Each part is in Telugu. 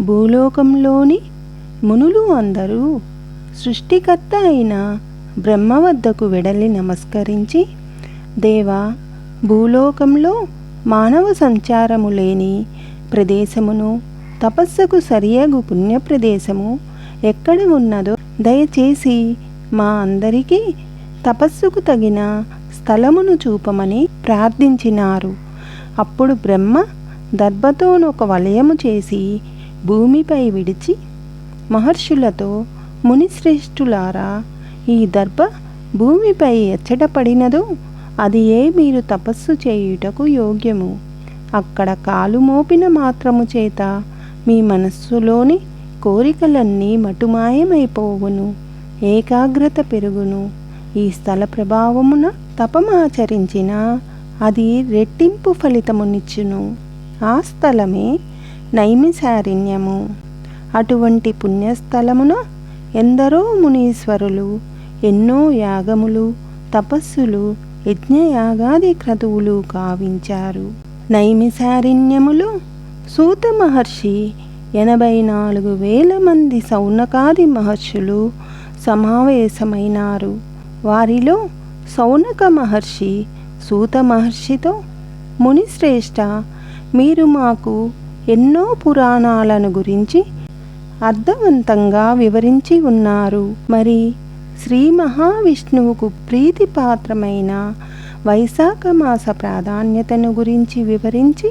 భూలోకంలోని మునులు అందరూ సృష్టికర్త అయిన బ్రహ్మ వద్దకు వెడలి నమస్కరించి దేవా భూలోకంలో మానవ సంచారము లేని ప్రదేశమును తపస్సుకు సరియగు పుణ్యప్రదేశము ఎక్కడ ఉన్నదో దయచేసి మా అందరికీ తపస్సుకు తగిన స్థలమును చూపమని ప్రార్థించినారు. అప్పుడు బ్రహ్మ దర్భతోనొక వలయము చేసి భూమిపై విడిచి మహర్షులతో మునిశ్రేష్ఠులారా ఈ దర్భ భూమిపై ఎచ్చట పడినదో అది ఏ మీరు తపస్సు చేయుటకు యోగ్యము. అక్కడ కాలు మోపిన మాత్రము చేత మీ మనస్సులోని కోరికలన్నీ మటుమాయమైపోవును ఏకాగ్రత పెరుగును. ఈ స్థల ప్రభావమున తపమాచరించిన అది రెట్టింపు ఫలితమునిచ్చును. ఆ స్థలమే నైమిసారణ్యము అటువంటి పుణ్యస్థలమున ఎందరో మునీశ్వరులు ఎన్నో యాగములు తపస్సులు యజ్ఞయాగాది క్రతువులు కావించారు నైమిసారణ్యములో సూత మహర్షి ఎనభై నాలుగు వేల మంది సౌనకాది మహర్షులు సమావేశమైనారు. వారిలో సౌనక మహర్షి సూత మహర్షితో మునిశ్రేష్ఠ మీరు మాకు ఎన్నో పురాణాలను గురించి అర్థవంతంగా వివరించి ఉన్నారు. మరి శ్రీ మహావిష్ణువుకు ప్రీతిపాత్రమైన వైశాఖ మాస ప్రాధాన్యతను గురించి వివరించి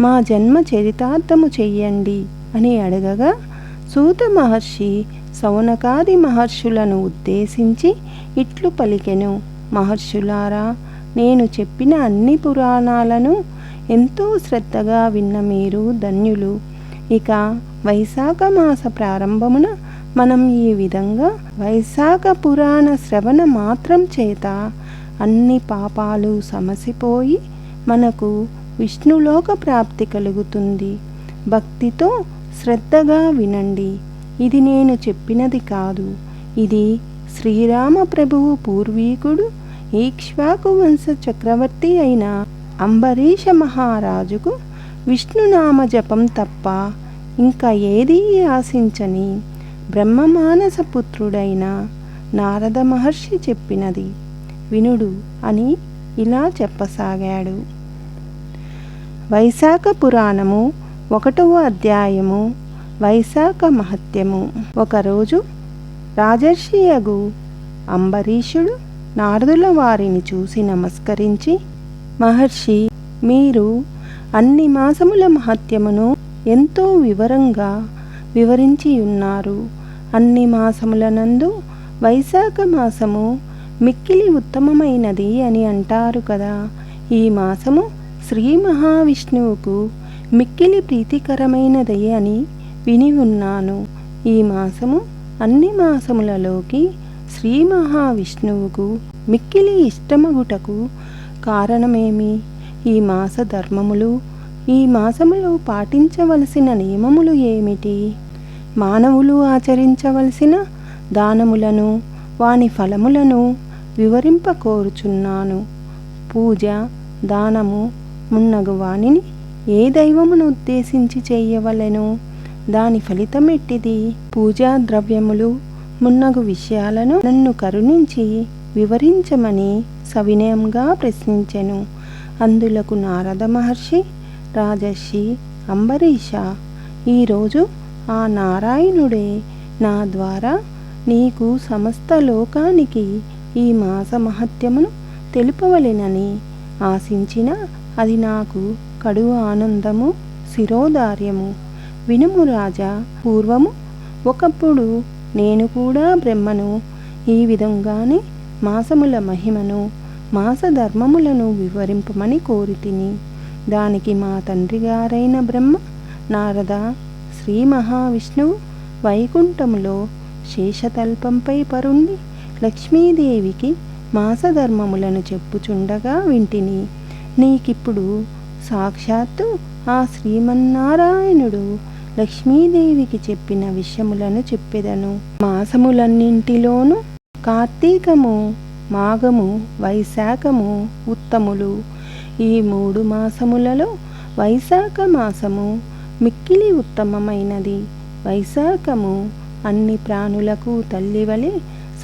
మా జన్మ చరితార్థము చెయ్యండి అని అడగగా సూత మహర్షి సౌనకాది మహర్షులను ఉద్దేశించి ఇట్లు పలికెను. మహర్షులారా నేను చెప్పిన అన్ని పురాణాలను ఎంతో శ్రద్ధగా విన్న మీరు ధన్యులు. ఇక వైశాఖ మాస ప్రారంభమున మనం ఈ విధంగా వైశాఖ పురాణ శ్రవణ మాత్రం చేత అన్ని పాపాలు సమసిపోయి మనకు విష్ణులోక ప్రాప్తి కలుగుతుంది. భక్తితో శ్రద్ధగా వినండి. ఇది నేను చెప్పినది కాదు. ఇది శ్రీరామ ప్రభువు పూర్వీకుడు ఈక్ష్వాకు వంశ చక్రవర్తి అయిన అంబరీష మహారాజుకు విష్ణునామ జపం తప్ప ఇంకా ఏదీ ఆశించని బ్రహ్మమానస పుత్రుడైన నారద మహర్షి చెప్పినది. వినుడు అని ఇలా చెప్పసాగాడు. వైశాఖ పురాణము ఒకటవ అధ్యాయము వైశాఖ మహత్యము. ఒకరోజు రాజర్షియగు అంబరీషుడు నారదుల వారిని చూసి నమస్కరించి మహర్షి మీరు అన్ని మాసముల మహత్యమును ఎంతో వివరంగా వివరించి ఉన్నారు అన్ని మాసములనందు వైశాఖ మాసము మిక్కిలి ఉత్తమమైనది అని అంటారు కదా. ఈ మాసము శ్రీ మహావిష్ణువుకు మిక్కిలి ప్రీతికరమైనది అని విని ఉన్నాను. ఈ మాసము అన్ని మాసములలోకి శ్రీ మహావిష్ణువుకు మిక్కిలి ఇష్టమగుటకు కారణమేమి? ఈ మాస ధర్మములు ఈ మాసములో పాటించవలసిన నియమములు ఏమిటి? మానవులు ఆచరించవలసిన దానములను వాని ఫలములను వివరింప కోరుచున్నాను పూజ దానము మున్నగు వానిని ఏ దైవమును ఉద్దేశించి చేయవలెను? దాని ఫలితం ఎట్టిది? పూజా ద్రవ్యములు మున్నగు విషయాలను నన్ను కరుణించి వివరించమని సవినయంగా ప్రశ్నించెను. అందులకు నారద మహర్షి రాజర్షి అంబరీష ఈరోజు ఆ నారాయణుడే నా ద్వారా నీకు సమస్త లోకానికి ఈ మాస మహత్యమును తెలుపవలెనని ఆశించిన అది నాకు కడువు ఆనందము శిరోధార్యము. వినుము రాజా పూర్వము ఒకప్పుడు నేను కూడా బ్రహ్మను ఈ విధంగానే మాసముల మహిమను మాస ధర్మములను వివరింపమని కోరితిని దానికి మా తండ్రి గారైన బ్రహ్మ నారద శ్రీ మహావిష్ణువు వైకుంఠములో శేషతల్పంపై పరుండి లక్ష్మీదేవికి మాసధర్మములను చెప్పుచుండగా వింటిని. నీకిప్పుడు సాక్షాత్తు ఆ శ్రీమన్నారాయణుడు లక్ష్మీదేవికి చెప్పిన విషయములను చెప్పెదను. మాసములన్నింటిలోనూ కార్తీకము మాఘము వైశాఖము ఉత్తములు. ఈ మూడు మాసములలో వైశాఖ మాసము మిక్కిలి ఉత్తమమైనది. వైశాఖము అన్ని ప్రాణులకు తల్లివలె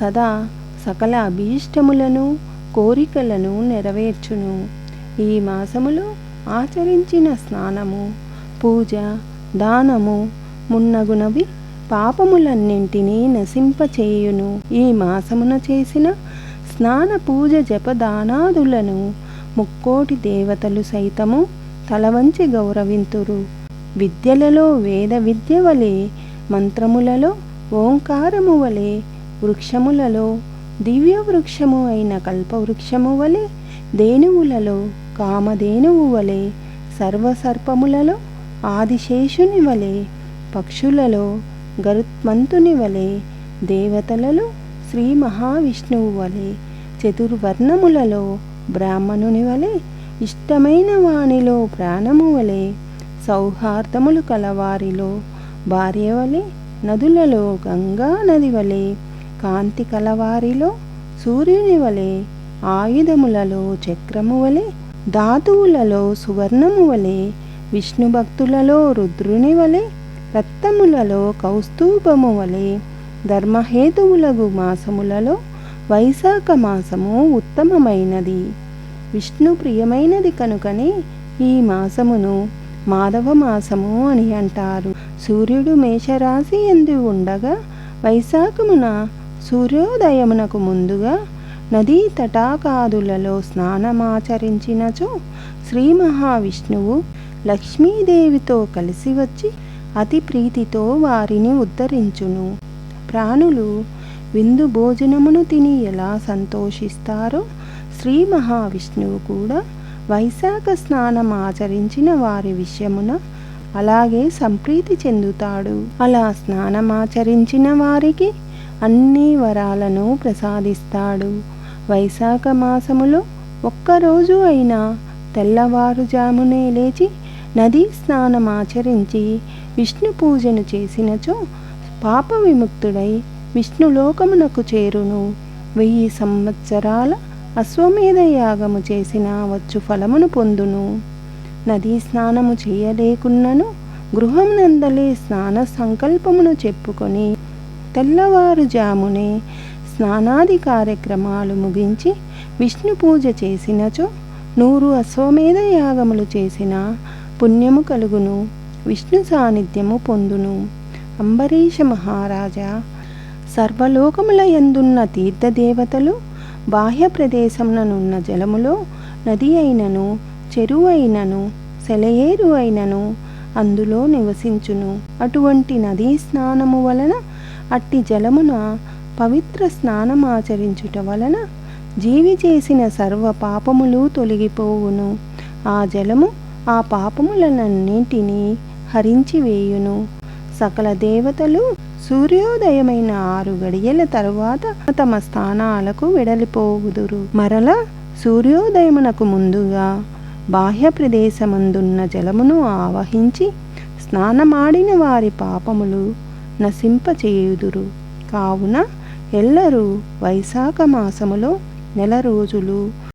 సదా సకల అభీష్టములను కోరికలను నెరవేర్చును. ఈ మాసములో ఆచరించిన స్నానము పూజ దానము మున్నగునవి పాపములన్నింటినీ నశింపచేయును. ఈ మాసమున చేసిన స్నాన పూజ జపదానాదులను ముక్కోటి దేవతలు సైతము తలవంచి గౌరవింతురు. విద్యలలో వేద విద్య వలె మంత్రములలో ఓంకారము వలె వృక్షములలో దివ్య వృక్షము అయిన కల్పవృక్షము వలె దేనువులలో కామధేనువు వలె సర్వసర్పములలో ఆదిశేషుని వలె పక్షులలో గరుత్మంతుని వలె దేవతలలో శ్రీ మహావిష్ణువు వలె చతుర్వర్ణములలో బ్రాహ్మణుని వలె ఇష్టమైన వాణిలో ప్రాణము వలె సౌహార్దములు కలవారిలో భార్య వలె నదులలో గంగా నది వలె కాంతి కలవారిలో సూర్యుని వలె ఆయుధములలో చక్రము వలె ధాతువులలో సువర్ణము వలె విష్ణు భక్తులలో రుద్రుని వలె రక్తములలో కౌస్తూభము వలె ధర్మహేతువులగు మాసములలో వైశాఖ మాసము ఉత్తమమైనది. విష్ణు ప్రియమైనది కనుకనే ఈ మాసమును మాధవ మాసము అని అంటారు. సూర్యుడు మేషరాశి ఎందు ఉండగా వైశాఖమున సూర్యోదయమునకు ముందుగా నదీ తటాకాదులలో స్నానమాచరించినచో శ్రీ మహావిష్ణువు లక్ష్మీదేవితో కలిసి వచ్చి అతి ప్రీతితో వారిని ఉద్ధరించును. ప్రాణులు విందు భోజనమును తిని ఎలా సంతోషిస్తారో శ్రీ మహావిష్ణువు కూడా వైశాఖ స్నానం ఆచరించిన వారి విషయమున అలాగే సంప్రీతి చెందుతాడు. అలా స్నానమాచరించిన వారికి అన్ని వరాలను ప్రసాదిస్తాడు. వైశాఖ మాసములో ఒక్కరోజు అయినా తెల్లవారుజామునే లేచి నదీ స్నానమాచరించి విష్ణు పూజను చేసినచో పాప విముక్తుడై విష్ణులోకమునకు చేరును. వెయ్యి సంవత్సరాల అశ్వమేధ యాగము చేసిన వచ్చు ఫలమును పొందును. నదీ స్నానము చేయలేకున్నను గృహం స్నాన సంకల్పమును చెప్పుకొని తెల్లవారుజామునే స్నానాది కార్యక్రమాలు ముగించి విష్ణు పూజ చేసినచో నూరు అశ్వమేధ యాగములు చేసిన పుణ్యము కలుగును. విష్ణు సాన్నిధ్యము పొందును. అంబరీష మహారాజా సర్వలోకముల ఎందున్న తీర్థదేవతలు బాహ్య ప్రదేశముననున్న జలములో నది అయినను చెరువు అయినను సెలయేరు అయినను అందులో నివసించును. అటువంటి నదీ స్నానము వలన అట్టి జలమున పవిత్ర స్నానమాచరించుట వలన జీవి చేసిన సర్వ పాపములు తొలగిపోవును. ఆ జలము ఆ పాపములనన్నింటినీ హరించి వేయును. సకల దేవతలు సూర్యోదయమైన ఆరు గడియల తరువాత తమ స్థానాలకు వెడలిపోవుదురు. మరల సూర్యోదయమునకు ముందుగా బాహ్య ప్రదేశమందున్న జలమును ఆవహించి స్నానమాడిన వారి పాపములు నశింపచేయుదురు. కావున ఎల్లరూ వైశాఖ మాసములో నెల రోజులు